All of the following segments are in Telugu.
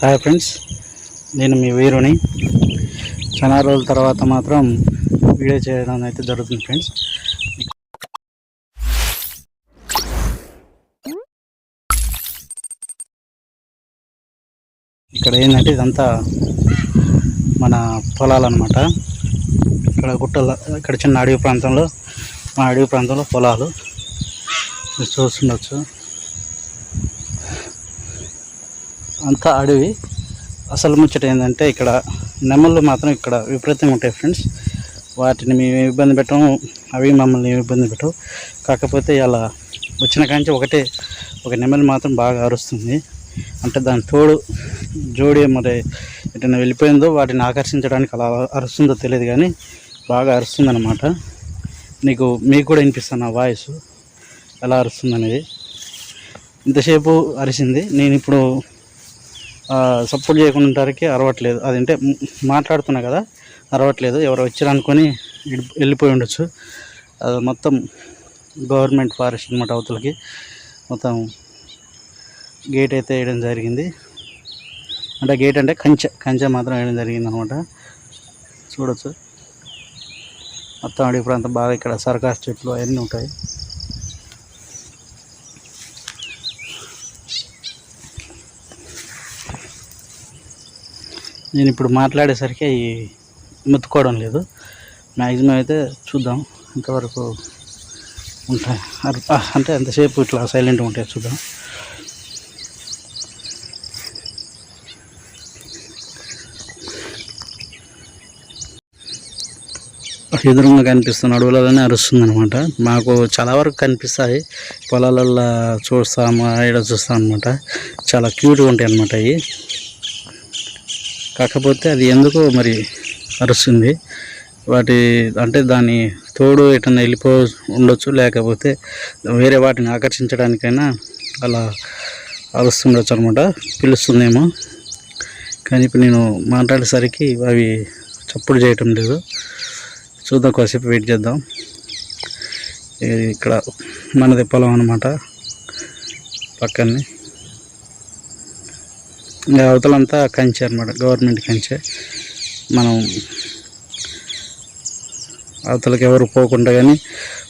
హాయ్ ఫ్రెండ్స్ నేను మీ వీరుని. చాలా రోజుల తర్వాత మాత్రం వీడియో చేయడం అయితే జరుగుతుంది ఫ్రెండ్స్ ఇక్కడ ఏంటంటే ఇదంతా మన పొలాలన్నమాట. ఇక్కడ గుట్టల ఇక్కడ చిన్న అడవి ప్రాంతంలో మన అడవి ప్రాంతంలో పొలాలు. మీరు చూస్తుండొచ్చు. అంతా అడవి. అసలు ముచ్చట ఏంటంటే ఇక్కడ నెమళ్ళు మాత్రం ఇక్కడ విపరీతంగా ఉంటాయి ఫ్రెండ్స్. వాటిని మేము ఇబ్బంది పెట్టము. అవి మమ్మల్ని ఇబ్బంది పెట్టవు. కాకపోతే ఇలా వచ్చిన కాంచి ఒకటే ఒక నెమలి మాత్రం బాగా అరుస్తుంది. అంటే దాని తోడు జోడి మరి ఎటైనా వెళ్ళిపోయిందో వాటిని ఆకర్షించడానికి అలా అరుస్తుందో తెలియదు కానీ బాగా అరుస్తుందన్నమాట. నీకు మీకు కూడా వినిపిస్తాను ఆ వాయిస్. ఎలా అరుస్తుంది అనేది ఇంతసేపు అరిసింది. నేను ఇప్పుడు సపోర్ట్ చేయకుండా ఉంటారికి అరవట్లేదు. అదంటే మాట్లాడుతున్నా కదా అరవట్లేదు. ఎవరు వచ్చారనుకొని వెళ్ళిపోయి ఉండొచ్చు. అది మొత్తం గవర్నమెంట్ ఫారెస్ట్ అనమాట అవతలకి. మొత్తం గేట్ అయితే వేయడం జరిగింది. అంటే గేట్ అంటే కంచె కంచె మాత్రం వేయడం జరిగింది అనమాట చూడొచ్చు. మొత్తం అడవి ప్రాంతం బాగా ఇక్కడ సర్కాస్ చెట్లు అవన్నీ ఉంటాయి. నేను ఇప్పుడు మాట్లాడేసరికి అవి మెత్తుకోవడం లేదు. మ్యాక్సిమం అయితే చూద్దాం. ఇంతవరకు ఉంటాయి అంటే ఎంతసేపు ఇట్లా సైలెంట్గా ఉంటాయి చూద్దాం. ఎదురుగా కనిపిస్తున్న అడవులలోనే అరుస్తుంది అనమాట మాకు చాలా వరకు కనిపిస్తాయి. పొలాలలో చూస్తాము ఇక్కడ చూస్తాం అనమాట చాలా క్యూట్గా ఉంటాయి అనమాట అవి. కాకపోతే అది ఎందుకో మరి అరుస్తుంది. వాటి అంటే దాని తోడు ఎటన్నా వెళ్ళిపో ఉండొచ్చు లేకపోతే వేరే వాటిని ఆకర్షించడానికైనా అలా అరుస్తుండొచ్చు అనమాట పిలుస్తుందేమో. కానీ ఇప్పుడు నేను మాట్లాడేసరికి అవి చప్పుడు చేయటం లేదు. చూద్దాం కాసేపు వెయిట్ చేద్దాం. ఇక్కడ మనది పొలం అనమాట పక్కనే. అవతలంతా కంచె అనమాట గవర్నమెంట్ కంచె. మనం అవతలకి ఎవరు పోకుండా కానీ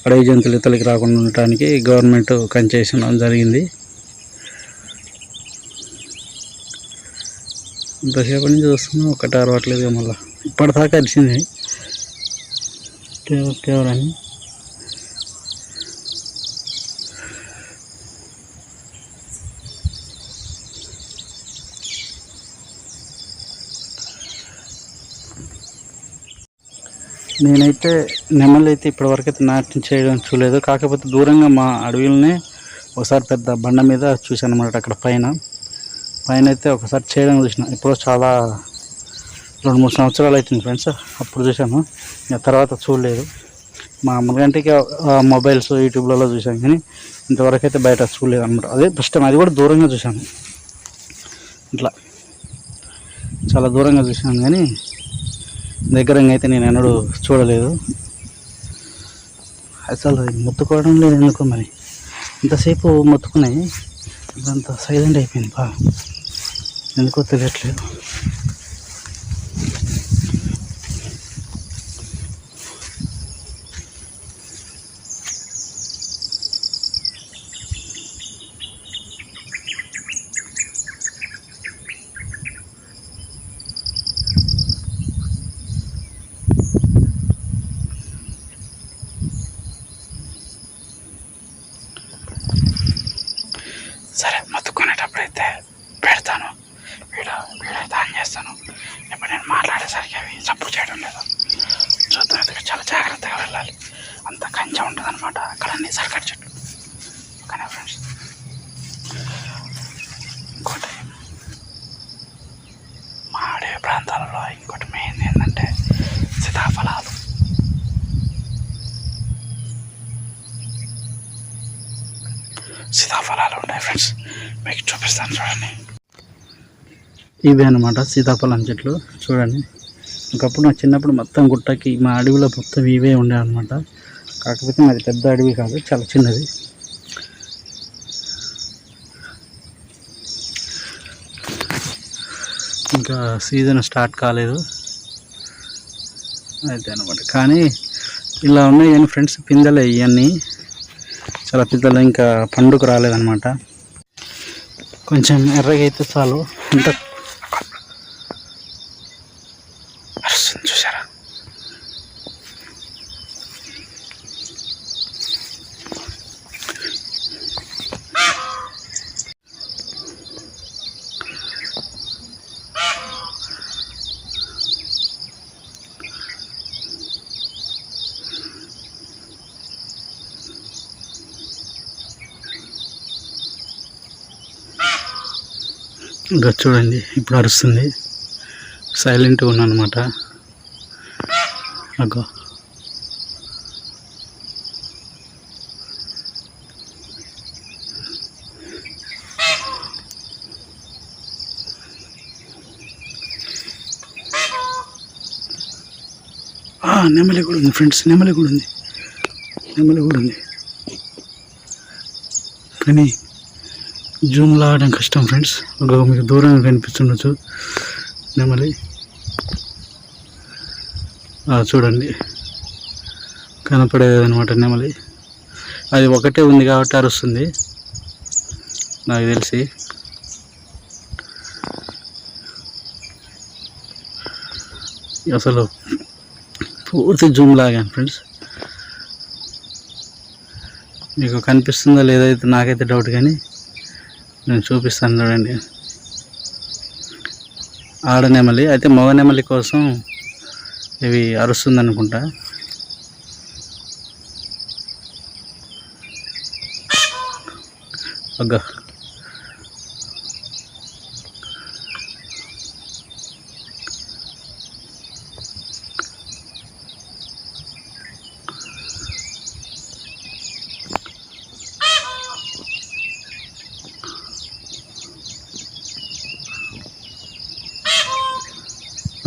అడవి జంతువులు ఇతలకి రాకుండా ఉండటానికి గవర్నమెంట్ కంచె జరిగింది. ఇంతసేపు నుంచి చూస్తున్నాం ఒకటి అరవట్లేదు మళ్ళీ. ఇప్పటిదాకా అరిసింది ఎవరని నేనైతే నెమలి అయితే ఇప్పటివరకు అయితే నాట్యం చేయడం చూడలేదు. కాకపోతే దూరంగా మా అడవిలోనే ఒకసారి పెద్ద బండ మీద చూశాను అనమాట అక్కడ పైన. పైన అయితే ఒకసారి చేయడం చూసిన. ఇప్పుడు చాలా రెండు మూడు సంవత్సరాలు అవుతుంది ఫ్రెండ్స్. అప్పుడు చూశాను. తర్వాత చూడలేదు. మామూలుగా అంటే మొబైల్స్ యూట్యూబ్లలో చూశాను కానీ ఇంతవరకు అయితే బయట చూడలేదు అనమాట అదే ఫస్ట్ టైం అది కూడా దూరంగా చూశాను. ఇట్లా. చాలా దూరంగా చూశాను కానీ దగ్గరంగా అయితే నేను ఎన్నడూ చూడలేదు. అసలు మొత్తుకోవడం లేదు ఎందుకు మరి? ఇంతసేపు మొత్తుకున్నాయి. ఇదంతా సైలెంట్ అయిపోయింది బాగా ఎందుకో తెలియట్లేదు సరే మొత్తుకునేటప్పుడు అయితే పెడతాను వీడియో వీడియో అయితే ఆన్ చేస్తాను ఇప్పుడు నేను మాట్లాడేసరికి అవి సపోర్ట్ చేయడం లేదు చూద్దాం ఎందుకు చాలా జాగ్రత్తగా వెళ్ళాలి అంత కంచె ఉంటుంది అనమాట అక్కడ అన్ని సర్కట్ చెట్లు ఓకేనా ఫ్రెండ్స్ ఇంకోటి మా అడవి ప్రాంతాలలో ఇంకోటి మెయిన్ ఏంటంటే సీతాఫలాలు సీతాఫలాలు ఉన్నాయి ఫ్రెండ్స్ మీకు చూపిస్తాను చూడండి ఇవే అనమాట సీతాఫలం చెట్లు. చూడండి. ఒకప్పుడు నా చిన్నప్పుడు మొత్తం గుట్టకి మా అడవిలో మొత్తం ఇవే ఉండే అనమాట కాకపోతే మాది పెద్ద అడవి కాదు చాలా చిన్నది. ఇంకా సీజన్ స్టార్ట్ కాలేదు. అయితే అనమాట కానీ ఇలా ఉన్నాయి కానీ ఫ్రెండ్స్ పిందెలు ఇవన్నీ చాలా పిందెలు ఇంకా పండుగ రాలేదన్నమాట. కొంచెం ఎర్రగా అయితే చాలు. అంత అరుస్తుంది చూసారా ఇంకా చూడండి ఇప్పుడు అరుస్తుంది. సైలెంట్గా ఉన్నాను అనమాట అగ్గో నెమలి కూడా ఉంది ఫ్రెండ్స్ నెమలి కూడా ఉంది. నెమలి కూడా ఉంది. కానీ జూమ్ లాగడం కష్టం ఫ్రెండ్స్. ఒక మీకు దూరంగా కనిపిస్తుండొచ్చు. నెమలి చూడండి. కనపడేది అనమాట నెమలి అది ఒకటే ఉంది కాబట్టి అరుస్తుంది. నాకు తెలిసి. అసలు పూర్తి జూమ్ లాగాను ఫ్రెండ్స్. మీకు కనిపిస్తుందో లేదైతే నాకైతే డౌట్ కానీ నేను చూపిస్తాను చూడండి. ఆడ నెమలి అయితే మగ నెమలి కోసం ఇవి అరుస్తుంది అనుకుంటా. అగ్గ.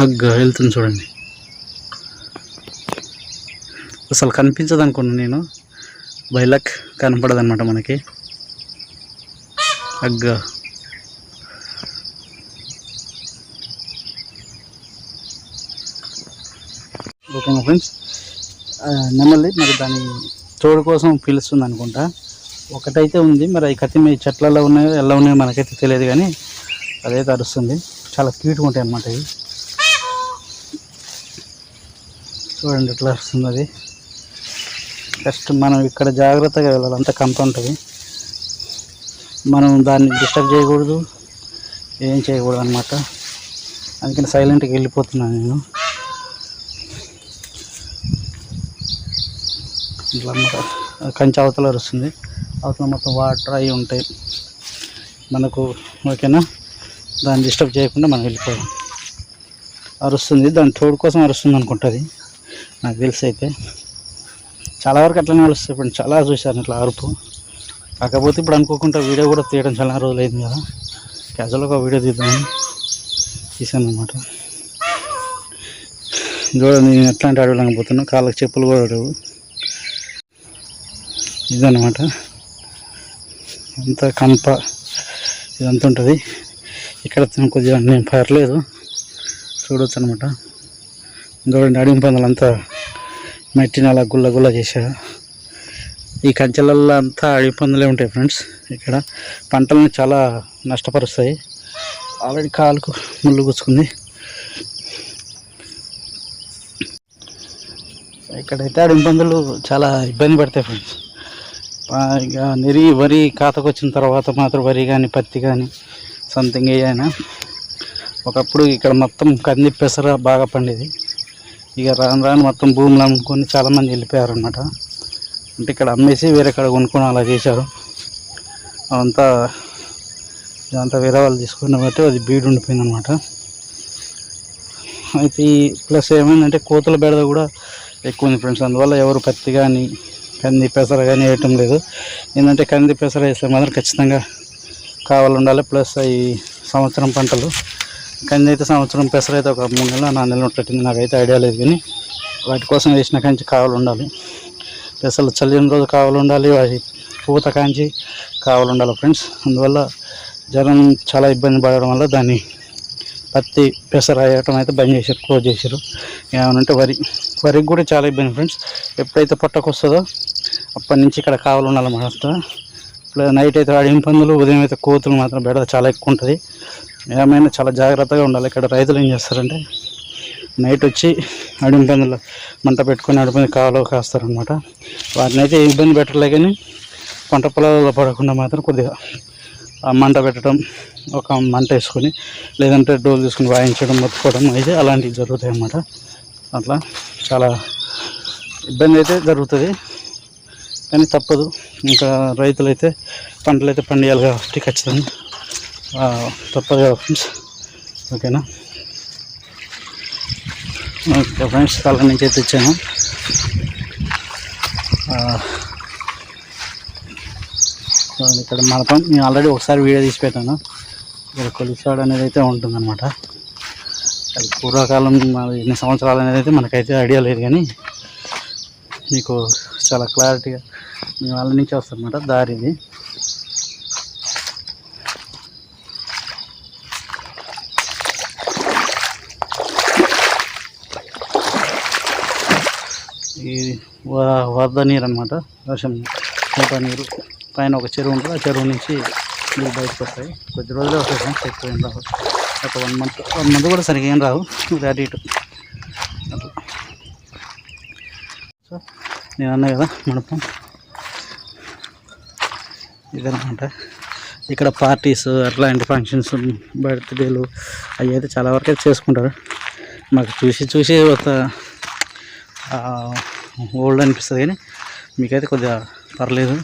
అగ్గ వెళ్తుంది చూడండి. అసలు కనిపించదు అనుకున్నాను నేను బైలక్ కనపడదన్నమాట మనకి. అగ్గా ఓకేనా ఫ్రెండ్స్? నెమలి మరి దాని తోడు కోసం పిలుస్తుంది అనుకుంటా ఒకటైతే ఉంది మరి అవి కత్తి మీ చెట్లలో ఉన్నాయో ఎలా ఉన్నాయో మనకైతే తెలియదు కానీ అదైతే అరుస్తుంది చాలా క్యూట్గా ఉంటాయి అన్నమాట ఇవి. చూడండి ఎట్లా వస్తుంది అది ఫస్ట్ మనం ఇక్కడ జాగ్రత్తగా వెళ్ళాలి అంత కంప ఉంటుంది. మనం దాన్ని డిస్టర్బ్ చేయకూడదు ఏం చేయకూడదు అనమాట అందుకని సైలెంట్గా వెళ్ళిపోతున్నాను నేను. ఇట్లా అన్నమాట. కంచె అవతల వస్తుంది. అవతల మొత్తం వాటర్ అవి ఉంటాయి. మనకు ఓకేనా? దాన్ని డిస్టర్బ్ చేయకుండా మనం వెళ్ళిపోయాం అరుస్తుంది దాని తోడు కోసం అరుస్తుంది అనుకుంటుంది. నాకు తెలిసి అయితే. చాలా వరకు అట్లనే అరుస్తాయి ఇప్పుడు చాలా చూశాను ఇట్లా అరుపు. కాకపోతే ఇప్పుడు అనుకోకుండా వీడియో కూడా తీయడం చాలా రోజులు అయింది కదా క్యాజువల్గా ఒక వీడియో తీద్దామని తీసాను అనమాట చూడండి నేను ఎట్లాంటి అడవి పోతున్నా. కాళ్ళకి చెప్పులు కూడా అడవు ఇదన్నమాట. అంత కంప. ఇదంతా ఉంటుంది. ఇక్కడ కొద్దిగా నేను పర్లేదు. చూడొచ్చు అనమాట చూడండి అడిగి పందులంతా మట్టిని అలా గుల్ల గుల్ల చేశారు. ఈ కంచెలల్లో అంతా అడవి పందులే ఉంటాయి ఫ్రెండ్స్. ఇక్కడ పంటలను చాలా నష్టపరుస్తాయి. ఆల్రెడీ కాలుకు ముళ్ళు గుచ్చుకుంది. ఇక్కడైతే అడవి పందులు చాలా ఇబ్బంది పడతాయి ఫ్రెండ్స్. ఇక నెరి వరి కాతకు వచ్చిన తర్వాత మాత్రం వరి కానీ పత్తి కానీ సంథింగ్ ఏదైనా. ఒకప్పుడు ఇక్కడ మొత్తం కంది పెసర బాగా పండేది. ఇక రాను రాను మొత్తం భూములు అమ్ముకొని చాలామంది వెళ్ళిపోయారు అనమాట అంటే ఇక్కడ అమ్మేసి వేరే కాడ కొనుక్కొని అలా చేశారు. అదంతా ఇదంతా వేరే వాళ్ళు తీసుకున్న బట్టి అది బీడు ఉండిపోయింది అనమాట అయితే ఈ ప్లస్ ఏమైందంటే కోతుల బెడద కూడా ఎక్కువ ఉంది ఫ్రెండ్స్. అందువల్ల ఎవరు పత్తి కానీ కంది పెసర కానీ వేయటం లేదు. ఏంటంటే కంది పెసర వేస్తే మాత్రం ఖచ్చితంగా కావాలి ఉండాలి. ప్లస్ ఈ సంవత్సరం పంటలు కంది అయితే సంవత్సరం పెసర అయితే ఒక మూడు నెలలు నాలుగు నెలలు ఉంటుంది నాకైతే ఐడియా లేదు కానీ వాటి కోసం వేసిన కాంచి కావాలి ఉండాలి. పెసలు చల్లిన రోజు కావాలి ఉండాలి వాటి పూత కాంచి కావాలి ఉండాలి ఫ్రెండ్స్. అందువల్ల జనం చాలా ఇబ్బంది పడడం వల్ల దాన్ని పత్తి పెసర వేయటం అయితే బంద్ చేశారు క్లోజ్ చేశారు. ఏమనంటే వరి. వరికి కూడా చాలా ఇబ్బంది ఫ్రెండ్స్. ఎప్పుడైతే పొట్టకు వస్తుందో అప్పటి నుంచి ఇక్కడ కావాలి ఉండాలన్నమాట నైట్ అయితే అడిగిన పందులు ఉదయం అయితే కోతులు మాత్రం బెడ చాలా ఎక్కువ ఉంటుంది. ఏమైనా చాలా జాగ్రత్తగా ఉండాలి. ఇక్కడ రైతులు ఏం చేస్తారంటే నైట్ వచ్చి అడిగిన పందులు మంట పెట్టుకొని అడిపంది కావాలో కాస్తారనమాట వాటిని అయితే ఇబ్బంది పెట్టలే కానీ పంట పొలాలలో పడకుండా మాత్రం కొద్దిగా ఆ మంట పెట్టడం ఒక మంట వేసుకొని లేదంటే డోలు తీసుకొని వాయించడం మొత్తుకోవడం అయితే అలాంటివి జరుగుతాయి అన్నమాట. అట్లా చాలా ఇబ్బంది అయితే జరుగుతుంది. కానీ తప్పదు. ఇంకా రైతులైతే పంటలు అయితే పండియాలి కాబట్టి ఖచ్చితంగా. తప్పదు కదా ఫ్రెండ్స్ ఓకేనా? ఓకే ఫ్రెండ్స్ కళ్ళ నుంచి అయితే తెచ్చాను. ఇక్కడ మనపం నేను ఆల్రెడీ ఒకసారి వీడియో తీసి పెట్టాను. ఇక్కడ కొలిసాడు అనేది అయితే ఉంటుందన్నమాట. అది పూర్వకాలం ఎన్ని సంవత్సరాలు అనేది అయితే మనకైతే ఐడియా లేదు కానీ మీకు చాలా క్లారిటీగా మీ వాళ్ళ నుంచి వస్తుందన్నమాట దారి ఇది వరద నీరు అనమాట వర్షం కోట నీరు పైన ఒక చెరువు ఉంటుంది. ఆ చెరువు నుంచి నీళ్ళు బయటకు వస్తాయి. కొద్ది రోజులే వస్తాయి ఫ్రెండ్స్. ఎక్కువ ఏం రావు. ఒక వన్ మంత్ వన్ మంత్ కూడా సరిగ్గా ఏం రావు. ఇది అటు ఇటు. అట్లా సో నేను అన్నా కదా మనపం. ఇదనమాట ఇక్కడ పార్టీస్ అట్లాంటి ఫంక్షన్స్ బర్త్డేలు అవి అయితే చాలా వరకు అయితే చేసుకుంటారు. మాకు చూసి చూసి ఒక ఓల్డ్ అనిపిస్తుంది కానీ మీకైతే కొద్దిగా పర్లేదు.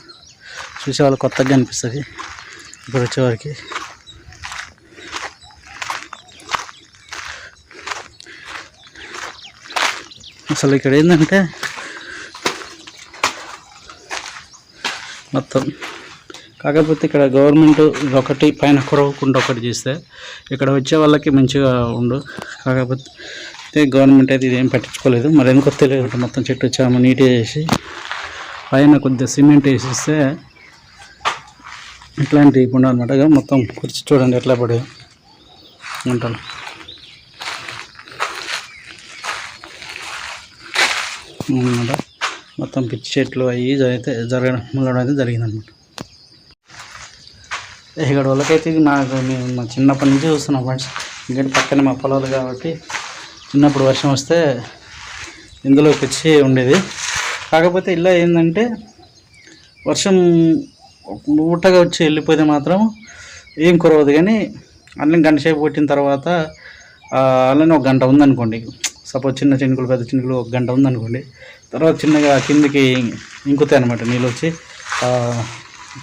చూసేవాళ్ళు కొత్తగా అనిపిస్తుంది ఇప్పుడు వచ్చేవారికి. అసలు ఇక్కడ ఏంటంటే మొత్తం కాకపోతే ఇక్కడ గవర్నమెంట్ ఒకటి పైన కురవకుండా ఒకటి చేస్తే ఇక్కడ వచ్చే వాళ్ళకి మంచిగా ఉండు. కాకపోతే గవర్నమెంట్ అయితే ఇదేం పట్టించుకోలేదు. మరి ఎందుకో తెలియదు మొత్తం చెట్టు వచ్చాము నీట్గా చేసి పైన కొద్దిగా సిమెంట్ వేసిస్తే ఇట్లాంటి ఇప్పుడు అనమాట మొత్తం కుర్చీ చూడండి ఎట్లా పడే ఉంటాను. అనమాట మొత్తం పిచ్చి చెట్లు అవి అయితే జరగడం ఉండడం అయితే జరిగిందనమాట ఇక్కడ వాళ్ళకైతే ఇది నాకు మేము మా చిన్నప్పటి నుంచి చూస్తున్నాం ఫ్రెండ్స్. ఎందుకంటే పక్కన మా పొలాలు కాబట్టి చిన్నప్పుడు వర్షం వస్తే ఇందులోకి వచ్చి ఉండేది. కాకపోతే ఇలా ఏంటంటే వర్షం ఊటగా వచ్చి వెళ్ళిపోతే మాత్రం ఏం కురవదు. కానీ అన్నీ గంట సేపు కొట్టిన తర్వాత అలానే ఒక గంట ఉందనుకోండి. సపోజ్ చిన్న చినుకులు పెద్ద చినుకులు ఒక గంట ఉందనుకోండి. తర్వాత చిన్నగా కిందికి ఇంకుతాయి అనమాట నీళ్ళు వచ్చి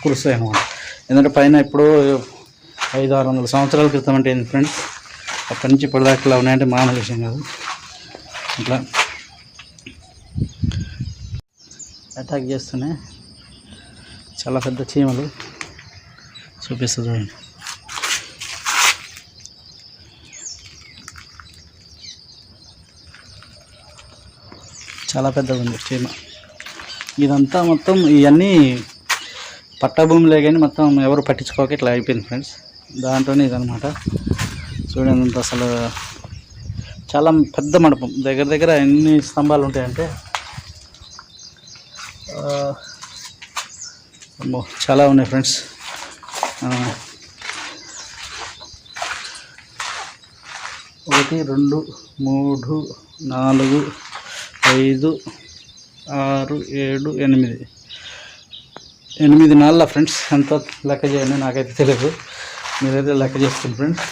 కురుస్తాయి అనమాట ఎందుకంటే పైన ఇప్పుడు ఐదు ఆరు వందల సంవత్సరాల క్రితం అంటే ఏంది ఫ్రెండ్స్ అక్కడి నుంచి ఇప్పటిదాకా ఇలా ఉన్నాయంటే మామూలు విషయం కాదు. ఇట్లా అటాక్ చేస్తున్నాయి చాలా పెద్ద చీమలు చూపిస్తుంది చూడండి. చాలా పెద్దగా ఉంది చీమ ఇదంతా మొత్తం ఇవన్నీ పట్టభూమిలో కానీ మొత్తం ఎవరు పట్టించుకోక ఇట్లా అయిపోయింది ఫ్రెండ్స్ దాంట్లోనే ఇదనమాట చూడండి అంత అసలు చాలా పెద్ద మండపం. దగ్గర దగ్గర ఎన్ని స్తంభాలు ఉంటాయంటే చాలా ఉన్నాయి ఫ్రెండ్స్. ఒకటి రెండు మూడు నాలుగు ఐదు ఆరు ఏడు ఎనిమిది. ఎనిమిది నాళ్ళ ఫ్రెండ్స్ ఎంత లెక్క చేయండి నాకైతే తెలియదు. మీరైతే లెక్క చేస్తుంది ఫ్రెండ్స్.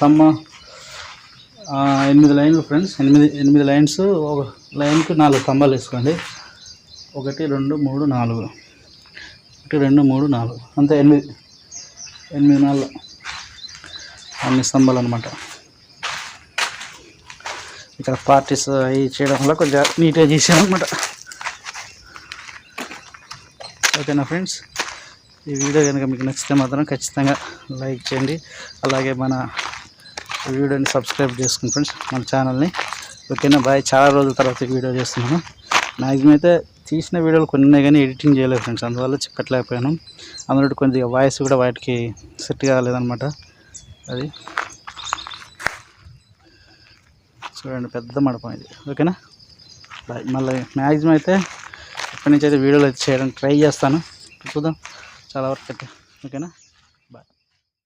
తమ్మ ఎనిమిది లైన్లు ఫ్రెండ్స్ ఎనిమిది ఎనిమిది లైన్స్ ఒక లైన్కి నాలుగు స్తంభాలు వేసుకోండి. ఒకటి రెండు మూడు నాలుగు. ఒకటి రెండు మూడు నాలుగు. అంతే ఎనిమిది ఎనిమిది నాలుగు. అన్ని స్తంభాలు అనమాట ఇక్కడ పార్టీస్ అవి చేయడం వల్ల కొంచెం నీట్గా చేసాను అనమాట ఓకేనా ఫ్రెండ్స్? ఈ వీడియో కనుక మీకు నచ్చితే మాత్రం ఖచ్చితంగా లైక్ చేయండి. అలాగే మన వీడియోని సబ్స్క్రైబ్ చేసుకుని ఫ్రెండ్స్ మన ఛానల్ని. ఓకేనా? బాయ్. చాలా రోజుల తర్వాత వీడియో చేస్తున్నాను. మ్యాక్సిమం అయితే తీసిన వీడియోలు కొన్ని ఉన్నాయి కానీ ఎడిటింగ్ చేయలేదు ఫ్రెండ్స్. అందువల్ల చెప్పట్లేకపోయాను. అందులో కొద్దిగా వాయిస్ కూడా వాటికి సెట్ కాలేదనమాట అది చూడండి పెద్ద మడపం ఇది. ఓకేనా? బాయ్. మళ్ళీ మ్యాక్సిమం అయితే ఇప్పటి నుంచి అయితే వీడియోలు అయితే చేయడానికి ట్రై చేస్తాను. చూద్దాం. చాలా వరకు అయితే ఓకేనా?